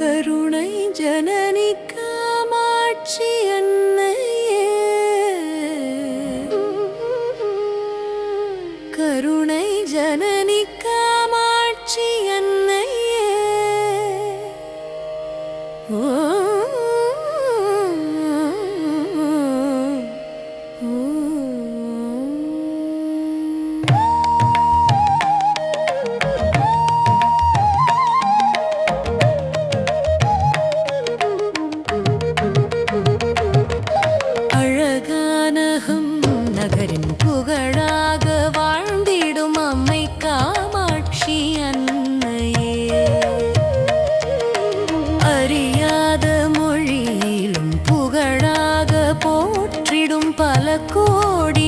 கருணை ஜனனி காமாட்சி அன்னையே. கருணை ஜன அழகரின் புகழாக வாழ்ந்திடும் அம்மை காமாட்சி அன்னையே. அறியாத மொழியிலும் புகழாக போற்றிடும் பல கோடி